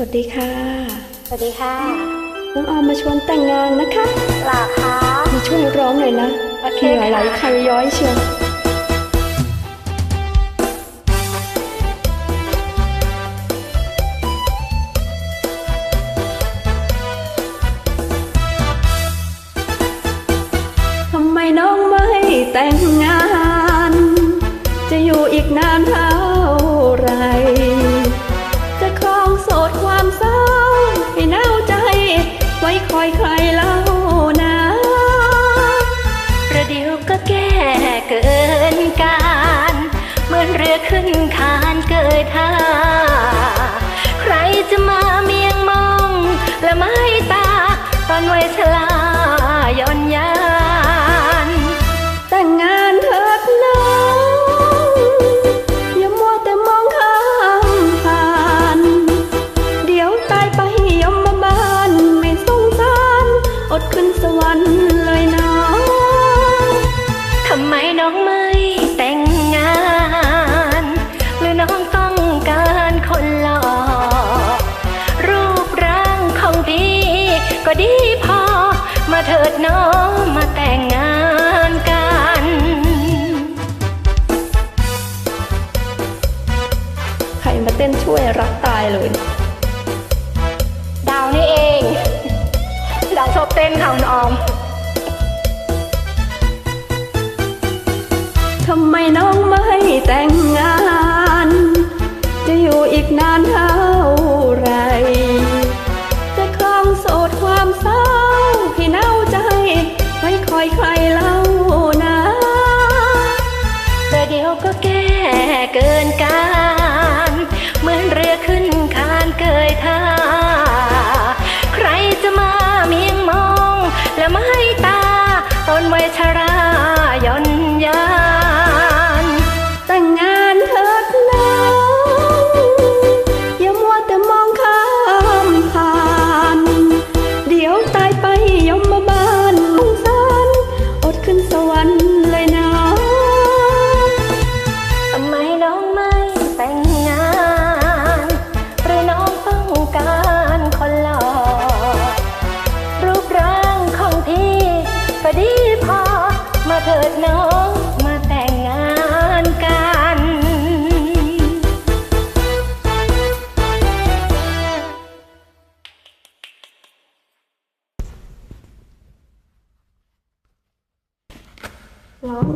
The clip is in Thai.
วัสดีค่ะ สวัสดีค่ะ น้องออมมาชวนแต่งงานนะคะหล่ะคะมาช่วยร้องหน่อยนะโอเคมีหลายๆค่ะคำย้อยเชียวทำไมน้องไม่แต่งงาน จะอยู่อีกนานเท่า อยใครเล่านะประเดี๋ยวก็แก้เกินการ เหมือนเรือขึ้นคานเกยท่า ก็ดีพอ มาเถิดน้องมาแต่งงานกันใครมาเต้นช่วยรักตายเลย ดาวนี่เอง ดาวชอบเต้นค่ะคุณออมทำไมน้องไม่แต่งงาน จะอยู่อีกนานเท่า ยชราย่อนยานแต่งงานเถิดน้องอย่ามัวแต่มองข้ามผ่าน เดี๋ยวตายไปยมมาบ้านสงสารอดขึ้นสวรรค์เลยนะทำไมน้องไม่แต่งงานหรือน้องต้องการคนหล่อรูปร่างของพี่ก็ดี เถิดน้องมาแต่งงานกัน ร้อง